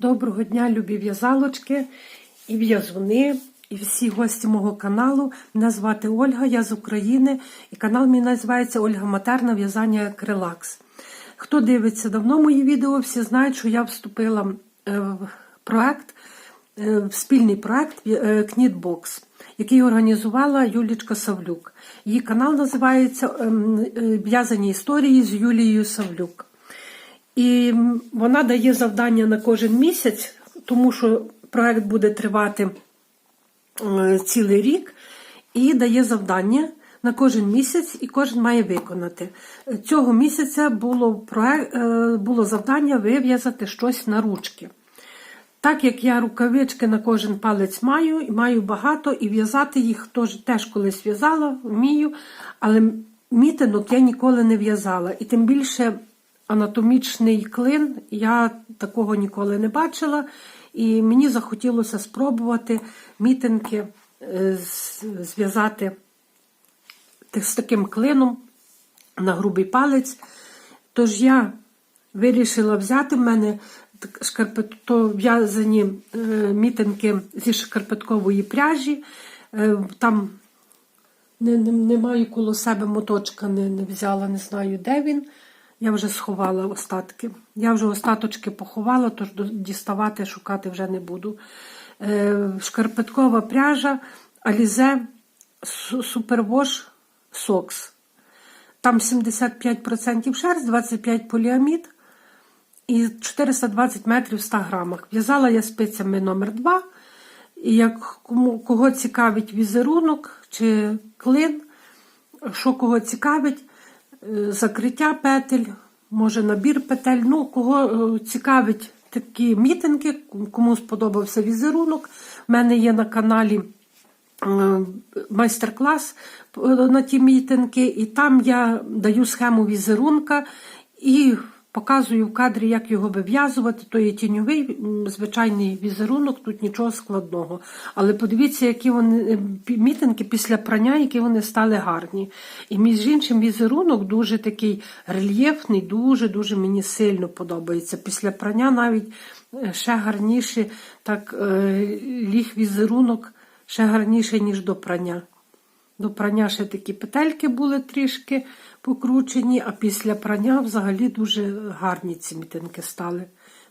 Доброго дня, любі в'язалочки і в'язуни, і всі гості мого каналу. Мене звати Ольга, я з України, і канал мій називається Ольга Матерна в'язання Крелакс. Хто дивиться давно мої відео, всі знають, що я вступила е, в проект, е, в спільний проект е, Кнітбокс, який організувала Юлічка Савлюк. Її канал називається ем, е, В'язані історії з Юлією Савлюк. І вона дає завдання на кожен місяць, тому що проект буде тривати цілий рік, і дає завдання на кожен місяць, і кожен має виконати. Цього місяця було, проект, е, було завдання вив'язати щось на ручки. Так як я рукавички на кожен палець маю, і маю багато, і в'язати їх теж колись в'язала, вмію, але мітинок я ніколи не в'язала. І тим більше анатомічний клин я такого ніколи не бачила. І мені захотілося спробувати мітинки е, зв'язати з таким клином на грубий палець. Тож я вирішила взяти в мене то в'язані е, мітинки зі шкарпеткової пряжі. Е, там не, не, не маю коло себе моточка, не, не взяла, не знаю, де він. Я вже сховала остатки. Я вже остаточки поховала, тож діставати, шукати вже не буду. Е, шкарпеткова пряжа Alize Superwash Socks. Там 75% шерсть, 25 поліамід і 420 метрів в 100 грамах. В'язала я спицями номер 2 І як кому, кого цікавить візерунок чи клин, що кого цікавить, закриття петель, може набір петель, ну, кого е, цікавить такі мітинги, кому сподобався візерунок. У мене є на каналі е, майстер-клас е, на ті мітинги, і там я даю схему візерунка і показую в кадрі, як його вив'язувати. То є тіньовий звичайний візерунок, тут нічого складного. Але подивіться, які вони е, мітинги після прання, які вони стали гарні. І між іншим візерунок дуже такий рельєфний, дуже-дуже мені сильно подобається. Після прання навіть е, ще гарніше так е, ліг візерунок ще гарніше, ніж до прання. До прання ще такі петельки були трішки покручені, а після прання взагалі дуже гарні ці мітинки стали.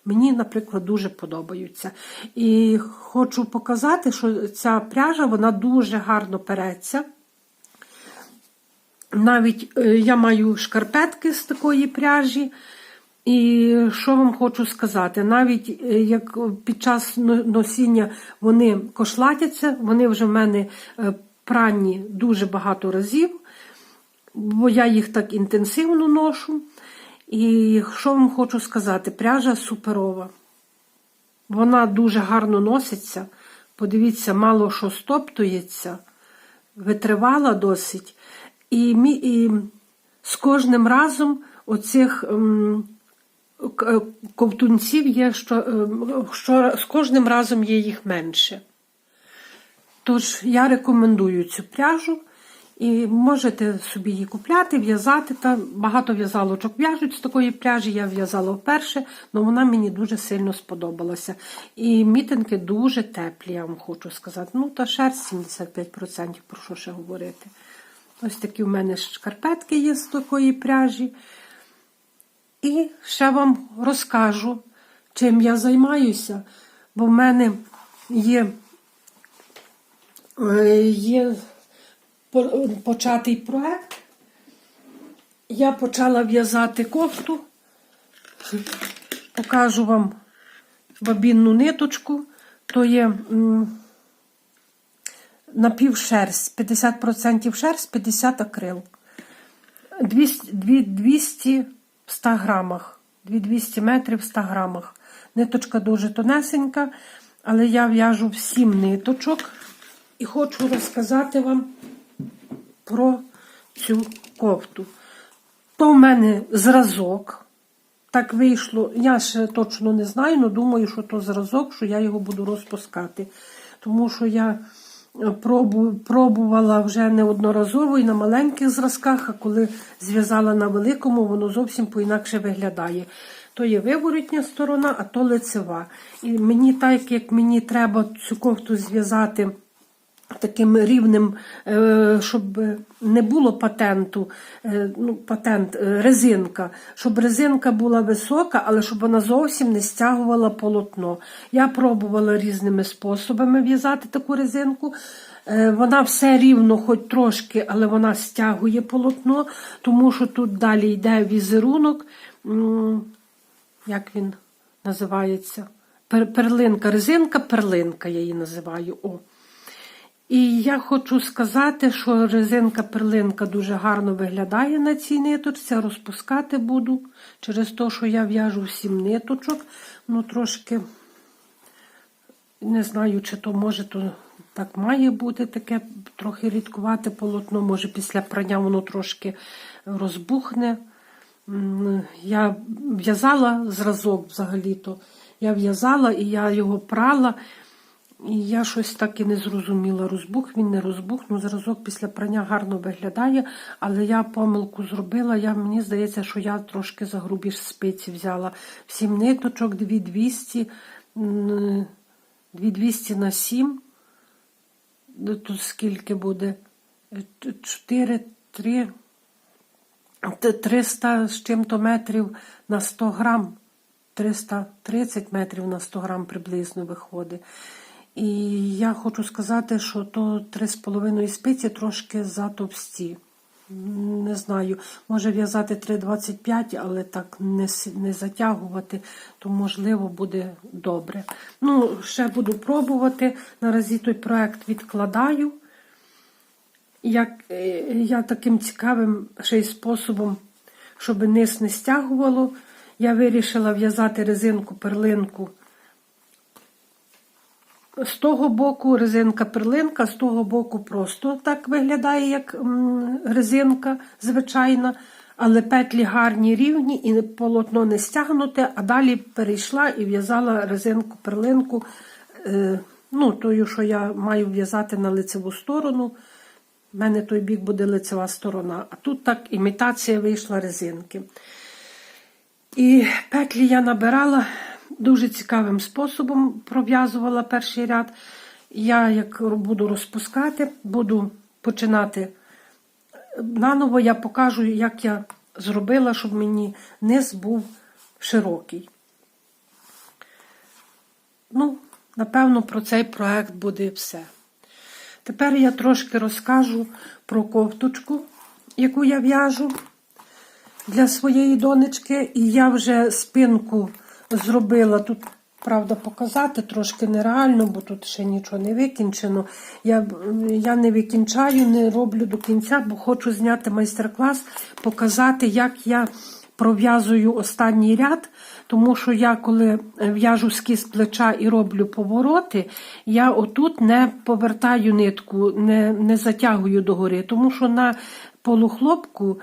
Мені, наприклад, дуже подобаються. І хочу показати, що ця пряжа вона дуже гарно переться. Навіть е, я маю шкарпетки з такої пряжі. І що вам хочу сказати? Навіть е, як під час носіння вони кошлатяться, вони вже в мене пранні дуже багато разів, бо я їх так інтенсивно ношу. І що вам хочу сказати? Пряжа суперова. Вона дуже гарно носиться. Подивіться, мало що стоптується, витривала досить. І, мі- і з кожним разом оцих ем, к- е, ковтунців є, що, ем, що з кожним разом є їх менше. Тож я рекомендую цю пряжу. І можете собі її купляти, в'язати. Та багато в'язалочок в'яжуть з такої пряжі. Я в'язала вперше, але вона мені дуже сильно сподобалася. І мітинки дуже теплі, я вам хочу сказати. Ну, та шерсть 75%, про що ще говорити. Ось такі в мене шкарпетки є з такої пряжі. І ще вам розкажу, чим я займаюся, бо в мене є, є початий проект. Я почала в'язати кофту. Покажу вам бабінну ниточку. То є напівшерсть, 50% шерсть, 50 акрил. 200, дві- 200 в 100 грамах. 200 метрів в 100 грамах. Ниточка дуже тонесенька, але я в'яжу 7 ниточок і хочу розказати вам про цю кофту. То в мене зразок. Так вийшло. Я ще точно не знаю, але думаю, що то зразок, що я його буду розпускати. Тому що я пробу, пробувала вже неодноразово і на маленьких зразках, а коли зв'язала на великому, воно зовсім по-інакше виглядає. То є виворотня сторона, а то лицева. І мені так, як мені треба цю кофту зв'язати таким рівнем, е, щоб не було патенту, е, ну, патент, е, резинка, щоб резинка була висока, але щоб вона зовсім не стягувала полотно. Я пробувала різними способами в'язати таку резинку. Вона все рівно, хоч трошки, але вона стягує полотно, тому що тут далі йде візерунок. Як він називається? Перлинка, резинка, перлинка, я її називаю. О. І я хочу сказати, що резинка перлинка дуже гарно виглядає на цій ниточці, розпускати буду через те, що я в'яжу сім ниточок. Ну, трошки не знаю, чи то може, то так має бути таке трохи рідкувате полотно, може після прання воно трошки розбухне. Я в'язала зразок взагалі-то. Я в'язала і я його прала. І я щось так і не зрозуміла. Розбух він не розбух, ну зразок після прання гарно виглядає, але я помилку зробила. Я, мені здається, що я трошки за грубі спиці взяла. Всім ниточок 2200, 2200 на 7. Ну, Тут скільки буде? 4, 3, 300 з чим-то метрів на 100 грам. 330 метрів на 100 грам приблизно виходить. І я хочу сказати, що то 3,5 спиці трошки затовсті. Не знаю, може в'язати 3,25, але так не, не затягувати, то можливо буде добре. Ну, ще буду пробувати. Наразі той проект відкладаю. Як е, я таким цікавим ще й способом, щоб низ не стягувало, я вирішила в'язати резинку перлинку з того боку резинка перлинка, з того боку просто так виглядає, як резинка звичайна, але петлі гарні рівні і полотно не стягнуте, а далі перейшла і в'язала резинку перлинку, е, ну, тою, що я маю в'язати на лицеву сторону. У мене той бік буде лицева сторона, а тут так імітація вийшла резинки. І петлі я набирала дуже цікавим способом, пров'язувала перший ряд. Я, як буду розпускати, буду починати наново, я покажу, як я зробила, щоб мені низ був широкий. Ну, напевно, про цей проект буде все. Тепер я трошки розкажу про кофточку, яку я в'яжу для своєї донечки. І я вже спинку зробила тут, правда, показати трошки нереально, бо тут ще нічого не викінчено. Я, я не викінчаю, не роблю до кінця, бо хочу зняти майстер-клас, показати, як я пров'язую останній ряд, тому що я, коли в'яжу скіз плеча і роблю повороти, я отут не повертаю нитку, не, не затягую догори, тому що на полухлопку,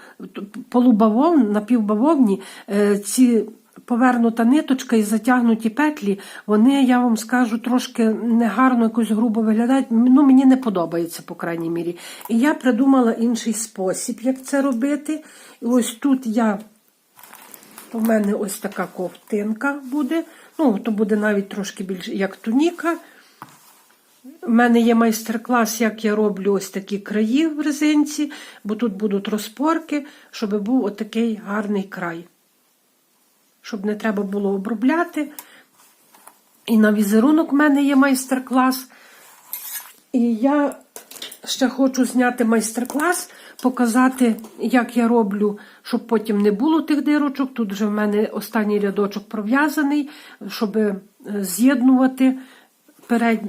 полубавовні, напівбавовні, е, ці повернута ниточка і затягнуті петлі, вони, я вам скажу, трошки негарно якось грубо виглядають. Ну, мені не подобається, по крайній мірі. І я придумала інший спосіб, як це робити. І ось тут я. У мене ось така ковтинка буде. Ну, то буде навіть трошки більше як туніка. У мене є майстер-клас, як я роблю ось такі краї в резинці, бо тут будуть розпорки, щоб був отакий гарний край. Щоб не треба було обробляти. І на візерунок в мене є майстер-клас. І я ще хочу зняти майстер-клас, показати, як я роблю, щоб потім не було тих дирочок. Тут вже в мене останній рядочок пров'язаний, щоб е, з'єднувати перед,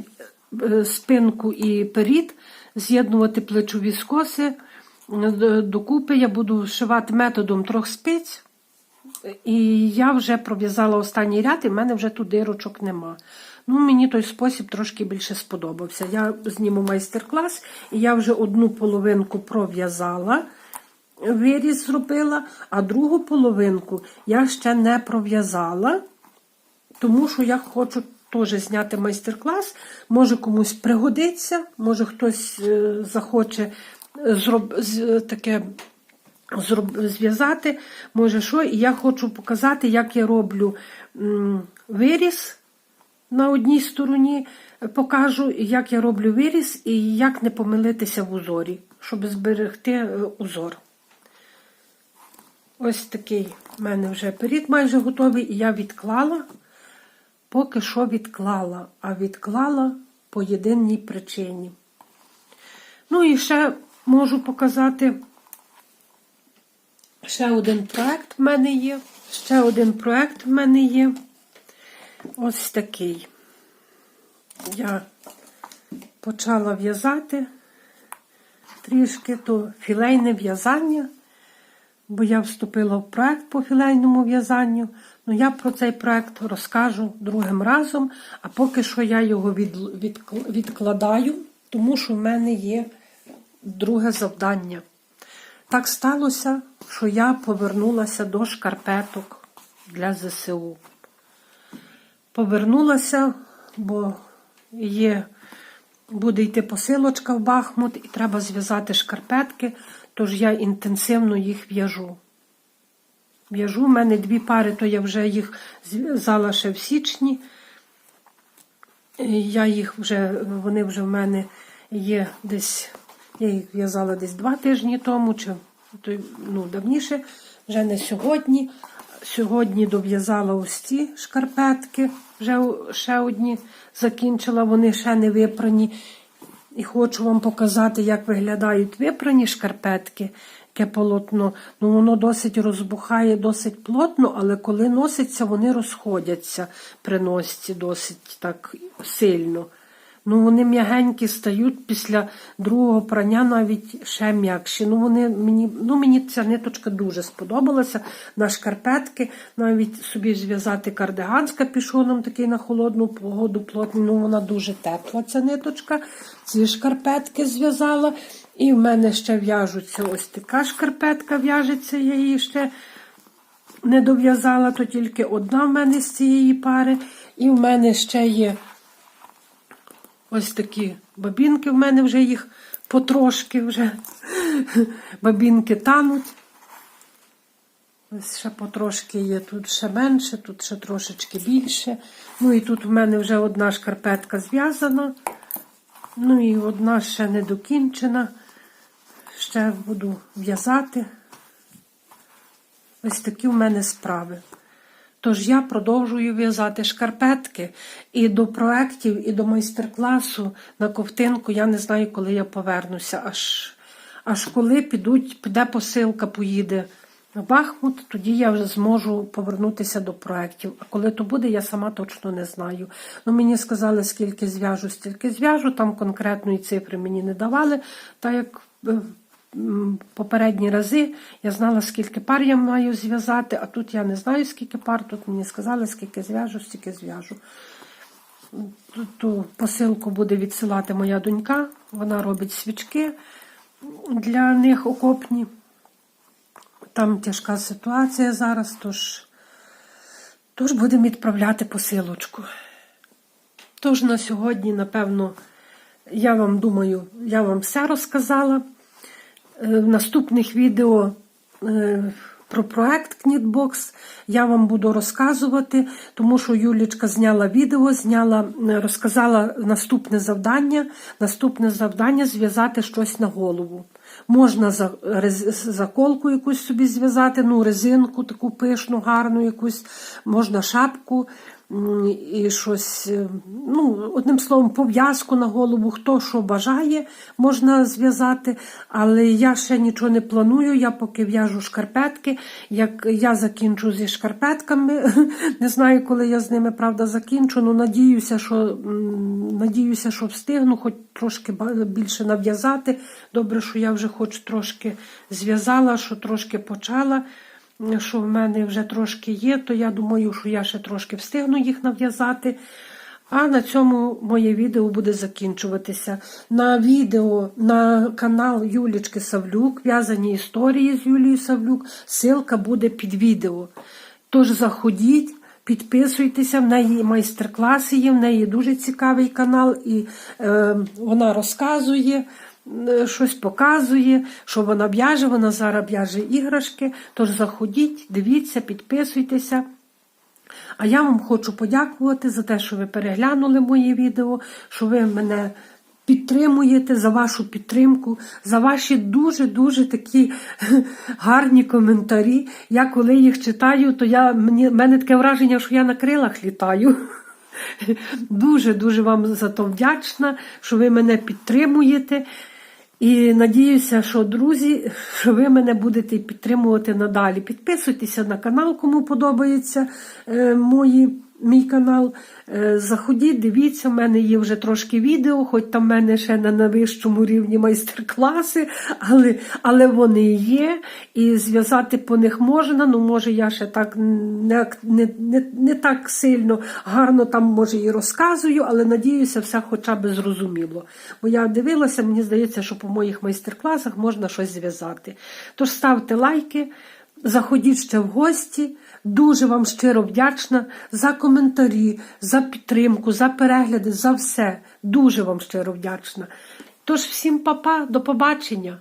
е, спинку і перід, з'єднувати плечові скоси. Е, Докупи я буду вшивати методом трьох спиць. І я вже пров'язала останній ряд, і в мене вже тут дирочок нема. Ну, мені той спосіб трошки більше сподобався. Я зніму майстер-клас, і я вже одну половинку пров'язала, виріз зробила, а другу половинку я ще не пров'язала, тому що я хочу теж зняти майстер-клас. Може комусь пригодиться, може хтось е, захоче зроб... таке зроб- зв'язати, може що, і я хочу показати, як я роблю м, виріз на одній стороні, е, покажу, як я роблю виріз і як не помилитися в узорі, щоб зберегти е, узор. Ось такий в мене вже перід майже готовий, і я відклала, поки що відклала, а відклала по єдиній причині. Ну і ще можу показати ще один проект в мене є. Ще один проект в мене є. Ось такий. Я почала в'язати трішки то філейне в'язання, бо я вступила в проект по філейному в'язанню. Ну, я про цей проект розкажу другим разом, а поки що я його від, відкл- відкладаю, тому що в мене є друге завдання. Так сталося, що я повернулася до шкарпеток для ЗСУ. Повернулася, бо є, буде йти посилочка в Бахмут, і треба зв'язати шкарпетки, тож я інтенсивно їх в'яжу. В'яжу, в мене дві пари, то я вже їх зв'язала ще в січні. Я їх вже, вони вже в мене є десь, я їх в'язала десь два тижні тому, чи ну, давніше, вже не сьогодні. Сьогодні дов'язала ось ці шкарпетки, вже ще одні закінчила, вони ще не випрані. І хочу вам показати, як виглядають випрані шкарпетки, яке полотно. Ну, воно досить розбухає, досить плотно, але коли носиться, вони розходяться при носці досить так сильно. Ну, вони м'ягенькі стають після другого прання навіть ще м'якші. Ну, вони мені, ну, мені ця ниточка дуже сподобалася на шкарпетки. Навіть собі зв'язати кардиган з капюшоном такий на холодну погоду плотний. Ну, вона дуже тепла, ця ниточка. Ці шкарпетки зв'язала. І в мене ще в'яжуться ось така шкарпетка в'яжеться, я її ще не дов'язала, то тільки одна в мене з цієї пари. І в мене ще є ось такі бабінки. В мене вже їх потрошки вже. Бабінки тануть. Ось ще потрошки є, тут ще менше, тут ще трошечки більше. Ну і тут в мене вже одна шкарпетка зв'язана. Ну і одна ще не докінчена. Ще буду в'язати. Ось такі в мене справи. Тож я продовжую в'язати шкарпетки і до проєктів, і до майстер-класу на ковтинку я не знаю, коли я повернуся. Аж, аж коли підуть, піде посилка, поїде в Бахмут, тоді я вже зможу повернутися до проєктів. А коли то буде, я сама точно не знаю. Ну, мені сказали, скільки зв'яжу, стільки зв'яжу. Там конкретної цифри мені не давали, так як е, попередні рази я знала, скільки пар я маю зв'язати, а тут я не знаю, скільки пар. Тут мені сказали, скільки зв'яжу, стільки зв'яжу. Ту- посилку буде відсилати моя донька. Вона робить свічки для них окопні. Там тяжка ситуація зараз, тож, тож будемо відправляти посилочку. Тож на сьогодні, напевно, я вам думаю, я вам все розказала. Е, В наступних відео е, про проект Кнітбокс я вам буду розказувати, тому що Юлічка зняла відео, зняла, е, розказала наступне завдання. Наступне завдання зв'язати щось на голову. Можна заколку якусь собі зв'язати, ну, резинку таку пишну, гарну якусь, можна шапку і щось, е, ну, одним словом, пов'язку на голову, хто що бажає, можна зв'язати, але я ще нічого не планую, я поки в'яжу шкарпетки. Як я закінчу зі шкарпетками, не знаю, коли я з ними, правда, закінчу, ну надіюся, що, надіюся, що встигну, хоч трошки більше нав'язати. Добре, що я вже хоч трошки зв'язала, що трошки почала що в мене вже трошки є, то я думаю, що я ще трошки встигну їх нав'язати. А на цьому моє відео буде закінчуватися. На відео на канал Юлічки Савлюк, в'язані історії з Юлією Савлюк, ссылка буде під відео. Тож заходіть, підписуйтеся, в неї майстер-класи є, в неї дуже цікавий канал, і е, вона розказує щось показує, що вона в'яже, вона зараз в'яже іграшки. Тож заходіть, дивіться, підписуйтеся. А я вам хочу подякувати за те, що ви переглянули моє відео, що ви мене підтримуєте за вашу підтримку, за ваші дуже-дуже такі гарні коментарі. Я коли їх читаю, то я, мені, мене таке враження, що я на крилах літаю. Дуже-дуже вам за то вдячна, що ви мене підтримуєте. І надіюся, що друзі, що ви мене будете підтримувати надалі. Підписуйтеся на канал, кому подобаються е, мої, мій канал. Е, заходіть, дивіться, в мене є вже трошки відео, хоч там в мене ще на вищому рівні майстер-класи, але, але вони є, і зв'язати по них можна. Ну, може, я ще так не, не, не, не так сильно гарно там, може, і розказую, але надіюся, все хоча б зрозуміло. Бо я дивилася, мені здається, що по моїх майстер-класах можна щось зв'язати. Тож ставте лайки. Заходіть ще в гості. Дуже вам щиро вдячна за коментарі, за підтримку, за перегляди, за все. Дуже вам щиро вдячна. Тож всім папа, до побачення!